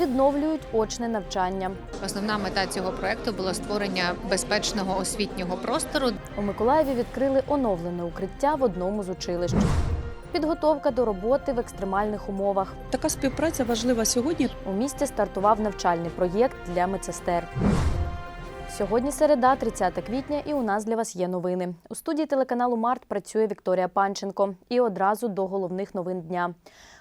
відновлюють очне навчання. Основна мета цього проекту було створення безпечного освітнього простору, У Миколаєві відкрили оновлене укриття в одному з училищ. Підготовка до роботи в екстремальних умовах. Така співпраця важлива сьогодні. У місті стартував навчальний проєкт для медсестер. Сьогодні середа, 30 квітня, і у нас для вас є новини. У студії телеканалу Март працює Вікторія Панченко. І одразу до головних новин дня.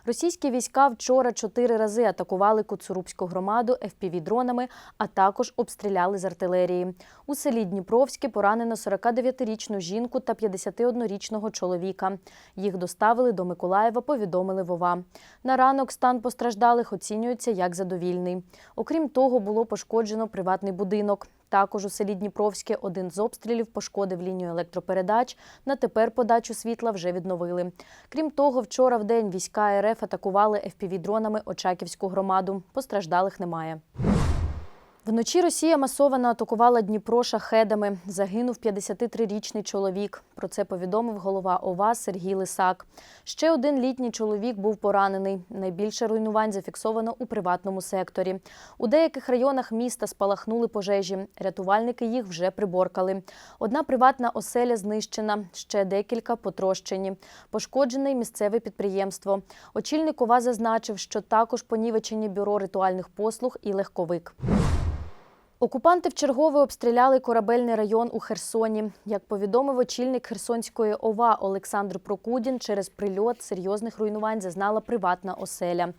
Російські війська вчора чотири рази атакували Куцурубську громаду FPV-дронами, а також обстріляли з артилерії. У селі Дніпровське поранено 49-річну жінку та 51-річного чоловіка. Їх доставили до Миколаєва, повідомили Вова. На ранок стан постраждалих оцінюється як задовільний. Окрім того, було пошкоджено приватний будинок. Також у селі Дніпровське один з обстрілів пошкодив лінію електропередач. На тепер подачу світла вже відновили. Крім того, вчора в день війська РФ атакували FPV-дронами Очаківську громаду. Постраждалих немає. Вночі Росія масово атакувала Дніпро шахедами. Загинув 53-річний чоловік. Про це повідомив голова ОВА Сергій Лисак. Ще один літній чоловік був поранений. Найбільше руйнувань зафіксовано у приватному секторі. У деяких районах міста спалахнули пожежі. Рятувальники їх вже приборкали. Одна приватна оселя знищена, ще декілька потрощені. Пошкоджене місцеве підприємство. Очільник ОВА зазначив, що також понівечені бюро ритуальних послуг і легковик. Окупанти вчергове обстріляли корабельний район у Херсоні. Як повідомив очільник Херсонської ОВА Олександр Прокудін, через прильот серйозних руйнувань зазнала приватна оселя.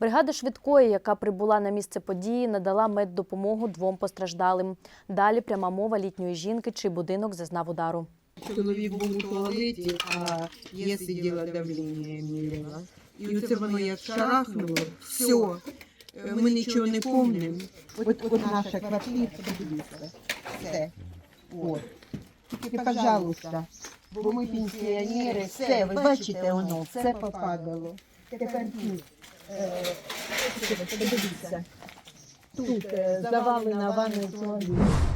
Бригада швидкої, яка прибула на місце події, надала меддопомогу двом постраждалим. Далі пряма мова літньої жінки, чий будинок зазнав удару. Чоловік був у туалеті, а я сиділа давлення міряла. І оце воно як шарахнуло, все. Ми нічого не пам'ятаємо. От, от наша квартира, подивіться. Все. От. Тільки, пожалуйста, бо ми пенсіонери, все, ви бачите, воно, все попадало. Тепер тут, е, подивіться, тут е, завалена ванна туалет.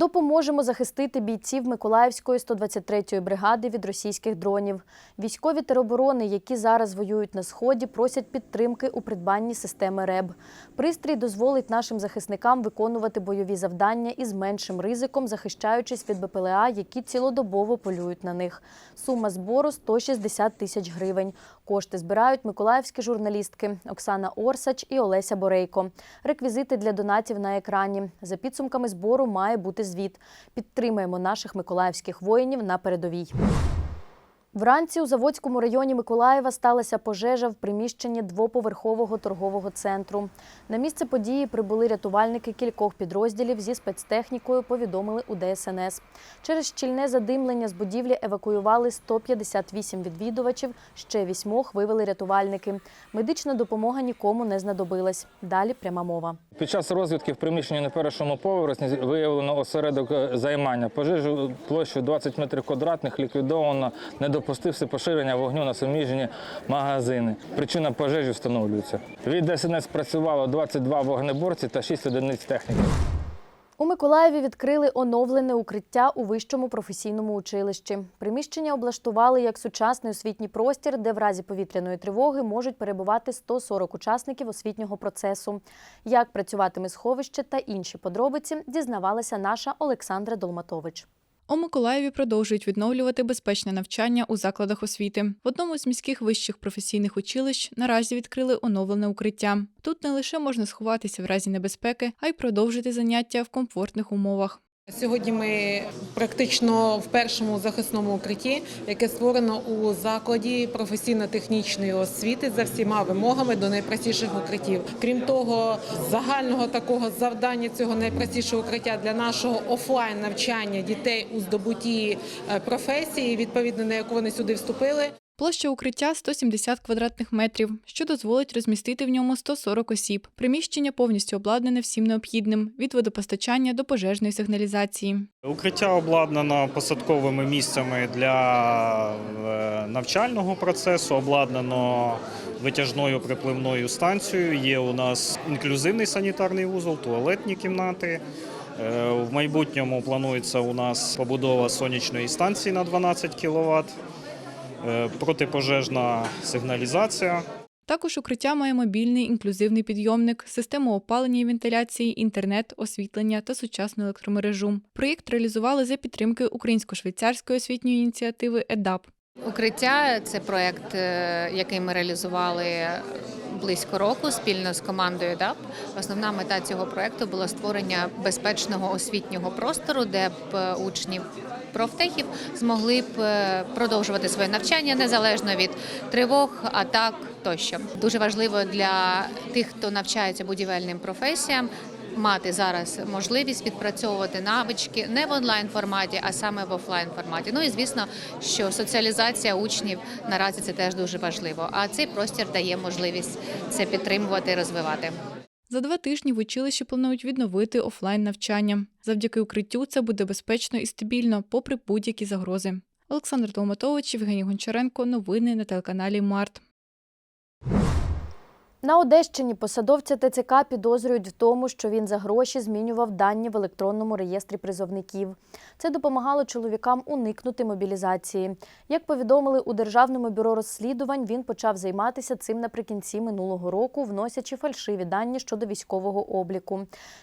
Допоможемо захистити бійців Миколаївської 123-ї бригади від російських дронів. Військові тероборони, які зараз воюють на сході, просять підтримки у придбанні системи РЕБ. Пристрій дозволить нашим захисникам виконувати бойові завдання із меншим ризиком, захищаючись від БПЛА, які цілодобово полюють на них. Сума збору 160 тисяч гривень. Кошти збирають миколаївські журналістки Оксана Орсач і Олеся Борейко. Реквізити для донатів на екрані. За підсумками збору має бути звіт. Підтримаємо наших миколаївських воїнів на передовій. Вранці у Заводському районі Миколаєва сталася пожежа в приміщенні двоповерхового торгового центру. На місце події прибули рятувальники кількох підрозділів зі спецтехнікою, повідомили у ДСНС. Через щільне задимлення з будівлі евакуювали 158 відвідувачів, ще вісьмох вивели рятувальники. Медична допомога нікому не знадобилась. Далі пряма мова. Під час розвідки в приміщенні на першому поверсі виявлено осередок е, займання. Пожежу площею 20 метрів квадратних ліквідовано, не допустився поширення вогню на суміжні магазини. Причина пожежі встановлюється. Від ДСНС працювало 22 вогнеборці та 6 одиниць техніки. У Миколаєві відкрили оновлене укриття у вищому професійному училищі. Приміщення облаштували як сучасний освітній простір, де в разі повітряної тривоги можуть перебувати 140 учасників освітнього процесу. Як працюватиме сховище та інші подробиці, дізнавалася наша Олександра Долматович. У Миколаєві продовжують відновлювати безпечне навчання у закладах освіти. В одному з міських вищих професійних училищ наразі відкрили оновлене укриття. Тут не лише можна сховатися в разі небезпеки, а й продовжити заняття в комфортних умовах. Сьогодні ми практично в першому захисному укритті, яке створено у закладі професійно-технічної освіти за всіма вимогами до найпростіших укриттів. Крім того, загального такого завдання цього найпростішого укриття для нашого офлайн навчання дітей у здобутті е, професії, відповідно на яку вони сюди вступили. Площа укриття 170 квадратних метрів, що дозволить розмістити в ньому 140 осіб. Приміщення повністю обладнане всім необхідним від водопостачання до пожежної сигналізації. Укриття обладнано посадковими місцями для е, навчального процесу, обладнано витяжною припливною станцією. Є у нас інклюзивний санітарний вузол, туалетні кімнати. Е, В майбутньому планується у нас побудова сонячної станції на 12 кВт, протипожежна сигналізація. Також укриття має мобільний інклюзивний підйомник, систему опалення і вентиляції, інтернет, освітлення та сучасну електромережу. Проєкт реалізували за підтримки українсько-швейцарської освітньої ініціативи ЕДАП. Укриття це проект, е, який ми реалізували близько року спільно з командою ДАП. Основна мета цього проекту була створення безпечного освітнього простору, де б е, учні профтехів змогли б е, продовжувати своє навчання незалежно від тривог, атак тощо. Дуже важливо для тих, хто навчається будівельним професіям. Мати зараз можливість відпрацьовувати навички не в онлайн форматі, а саме в офлайн форматі. Ну і звісно, що соціалізація учнів наразі це теж дуже важливо. А цей простір дає можливість це підтримувати розвивати. За два тижні в училищі планують відновити офлайн навчання. Завдяки укриттю це буде безпечно і стабільно, попри будь-які загрози. Олександр Толматович, Євгеній Гончаренко. Новини на телеканалі Март. На Одещині посадовця ТЦК підозрюють в тому, що він за гроші змінював дані в електронному реєстрі призовників. Це допомагало чоловікам уникнути мобілізації. Як повідомили у Державному бюро розслідувань, він почав займатися цим наприкінці минулого року, вносячи фальшиві дані щодо військового обліку.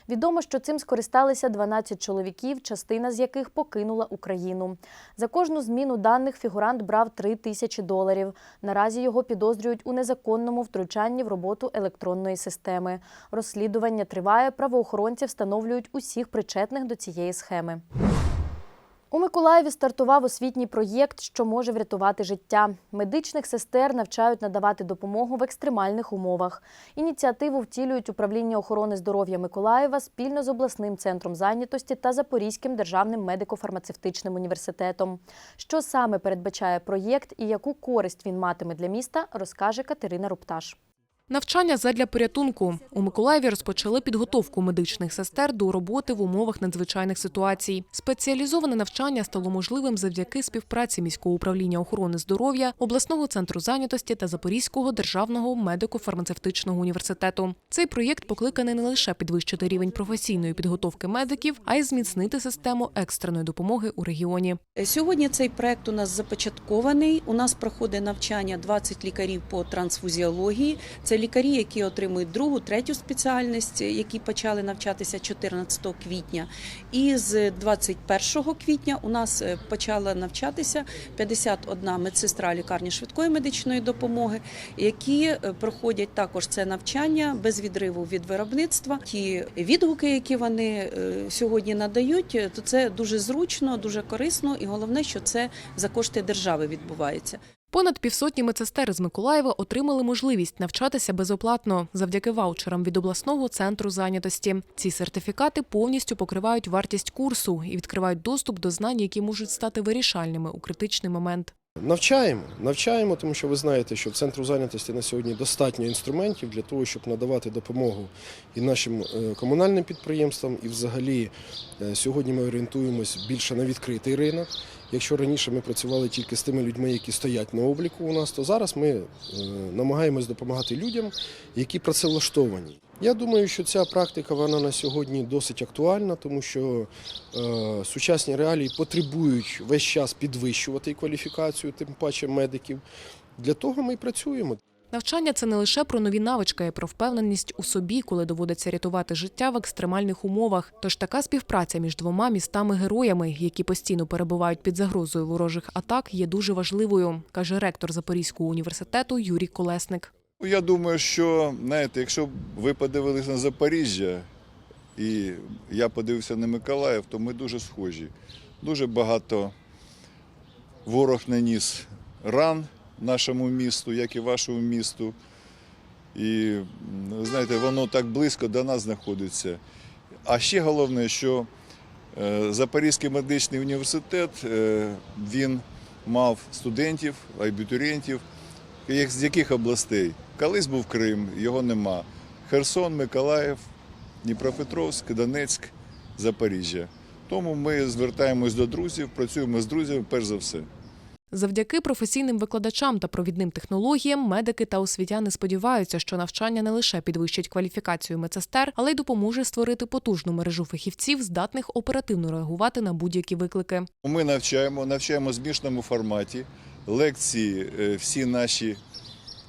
Відомо, що цим скористалися 12 чоловіків, частина з яких покинула Україну. За кожну зміну даних фігурант брав 3 тисячі доларів. Наразі його підозрюють у незаконному втручанні в роботу електронної системи. Розслідування триває. Правоохоронці встановлюють усіх причетних до цієї схеми. У Миколаєві стартував освітній проєкт, що може врятувати життя. Медичних сестер навчають надавати допомогу в екстремальних умовах. Ініціативу втілюють управління охорони здоров'я Миколаєва спільно з обласним центром зайнятості та Запорізьким державним медико-фармацевтичним університетом. Що саме передбачає проєкт і яку користь він матиме для міста, розкаже Катерина Рупташ. Навчання задля порятунку у Миколаєві розпочали підготовку медичних сестер до роботи в умовах надзвичайних ситуацій. Спеціалізоване навчання стало можливим завдяки співпраці міського управління охорони здоров'я, обласного центру зайнятості та Запорізького державного медико-фармацевтичного університету. Цей проєкт покликаний не лише підвищити рівень професійної підготовки медиків, а й зміцнити систему екстреної допомоги у регіоні. Сьогодні цей проект у нас започаткований. У нас проходить навчання 20 лікарів по трансфузіології. Це лікарі, які отримують другу, третю спеціальність, які почали навчатися 14 квітня. І з 21 квітня у нас е, почала навчатися 51 медсестра лікарні швидкої медичної допомоги, які е, проходять також це навчання без відриву від виробництва. Ті відгуки, які вони е, сьогодні надають, то це дуже зручно, дуже корисно, і головне, що це за кошти держави відбувається. Понад півсотні медсестер з Миколаєва отримали можливість навчатися безоплатно завдяки ваучерам від обласного центру зайнятості. Ці сертифікати повністю покривають вартість курсу і відкривають доступ до знань, які можуть стати вирішальними у критичний момент. Навчаємо, навчаємо, тому що ви знаєте, що в центру зайнятості на сьогодні достатньо інструментів для того, щоб надавати допомогу і нашим е, комунальним підприємствам. І взагалі е, сьогодні ми орієнтуємось більше на відкритий ринок. Якщо раніше ми працювали тільки з тими людьми, які стоять на обліку у нас, то зараз ми е, намагаємось допомагати людям, які працевлаштовані. Я думаю, що ця практика вона на сьогодні досить актуальна, тому що е, сучасні реалії потребують весь час підвищувати кваліфікацію, тим паче медиків. Для того ми і працюємо. Навчання це не лише про нові навички, а й про впевненість у собі, коли доводиться рятувати життя в екстремальних умовах. Тож така співпраця між двома містами-героями, які постійно перебувають під загрозою ворожих атак, є дуже важливою, каже ректор Запорізького університету Юрій Колесник. Ну, Я думаю, що знаєте, якщо ви подивилися на Запоріжжя, і я подивився на Миколаїв, то ми дуже схожі. Дуже багато ворог наніс ран нашому місту, як і вашому місту. І знаєте, воно так близько до нас знаходиться. А ще головне, що е, Запорізький медичний університет е, він мав студентів, абітурієнтів. З яких областей? Колись був Крим, його нема. Херсон, Миколаїв, Дніпропетровськ, Донецьк, Запоріжжя. Тому ми звертаємось до друзів, працюємо з друзями перш за все. Завдяки професійним викладачам та провідним технологіям медики та освітяни сподіваються, що навчання не лише підвищить кваліфікацію медсестер, але й допоможе створити потужну мережу фахівців, здатних оперативно реагувати на будь-які виклики. Ми навчаємо, навчаємо в змішаному форматі. Лекції е, всі наші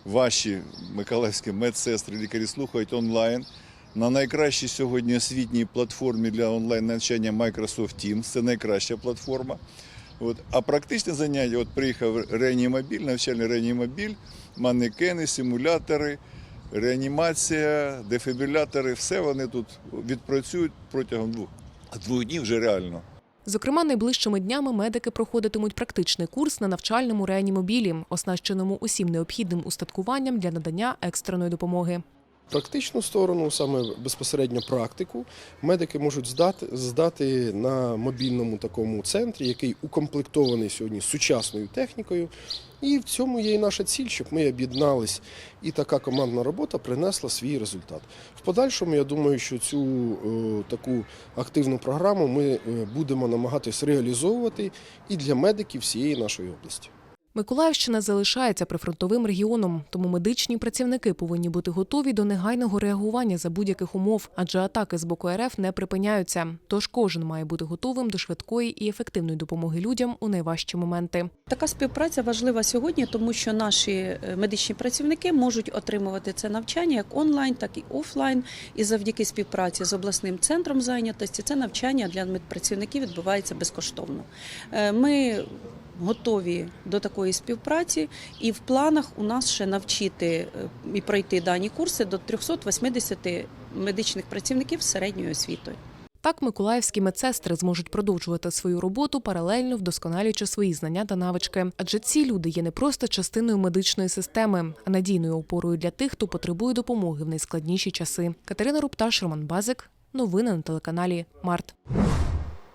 ваші миколаївські медсестри, лікарі слухають онлайн. На найкращій сьогодні освітній платформі для онлайн навчання Microsoft Teams. Це найкраща платформа. От. А практичне заняття, от приїхав реанімобіль, навчальний реанімобіль, манекени, симулятори, реанімація, дефібрилятори, все вони тут відпрацюють протягом двох, двох днів вже реально. Зокрема, найближчими днями медики проходитимуть практичний курс на навчальному реанімобілі, оснащеному усім необхідним устаткуванням для надання екстреної допомоги. Практичну сторону, саме безпосередньо практику, медики можуть здати, здати на мобільному такому центрі, який укомплектований сьогодні сучасною технікою. І в цьому є і наша ціль, щоб ми об'єднались, і така командна робота принесла свій результат. В подальшому, я думаю, що цю е, таку активну програму ми е, будемо намагатись реалізовувати і для медиків всієї нашої області. Миколаївщина залишається прифронтовим регіоном, тому медичні працівники повинні бути готові до негайного реагування за будь-яких умов, адже атаки з боку РФ не припиняються. Тож кожен має бути готовим до швидкої і ефективної допомоги людям у найважчі моменти. Така співпраця важлива сьогодні, тому що наші е, медичні працівники можуть отримувати це навчання як онлайн, так і офлайн. І завдяки співпраці з обласним центром зайнятості це навчання для медпрацівників відбувається безкоштовно. Е, Ми готові до такої співпраці, і в планах у нас ще навчити е, і пройти дані курси до 380 медичних працівників з середньою освітою. Так, миколаївські медсестри зможуть продовжувати свою роботу паралельно вдосконалюючи свої знання та навички. Адже ці люди є не просто частиною медичної системи, а надійною опорою для тих, хто потребує допомоги в найскладніші часи. Катерина Рупташ, Роман Базик. Новини на телеканалі Март.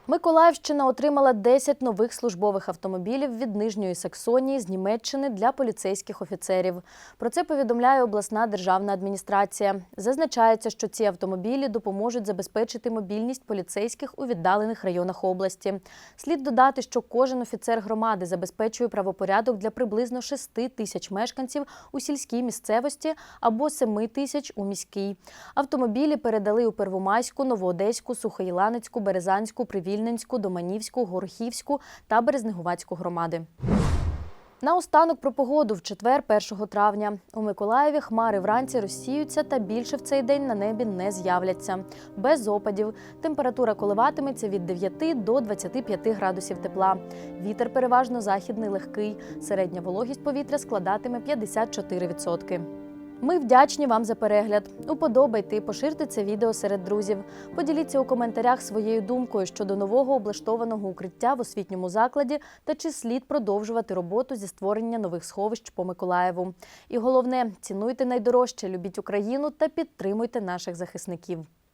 Миколаївщина отримала 10 нових службових автомобілів від Нижньої Саксонії з Німеччини для поліцейських офіцерів. Про це повідомляє обласна державна адміністрація. Зазначається, що ці автомобілі допоможуть забезпечити мобільність поліцейських у віддалених районах області. Слід додати, що кожен офіцер громади забезпечує правопорядок для приблизно 6 тисяч мешканців у сільській місцевості або 7 тисяч у міській. Автомобілі передали у Первомайську, Новоодеську, Сухоїланецьку, Березанську, Привільненську, Доманівську, Горохівську та Березнегувацьку громади. Наостанок про погоду в четвер, 1 травня. У Миколаєві хмари вранці розсіються та більше в цей день на небі не з'являться. Без опадів. Температура коливатиметься від 9 до 25 градусів тепла. Вітер переважно західний легкий. Середня вологість повітря складатиме 54%. Ми вдячні вам за перегляд. Уподобайте і поширте це відео серед друзів. Поділіться у коментарях своєю думкою щодо нового облаштованого укриття в освітньому закладі та чи слід продовжувати роботу зі створення нових сховищ по Миколаєву. І головне, цінуйте найдорожче, любіть Україну та підтримуйте наших захисників.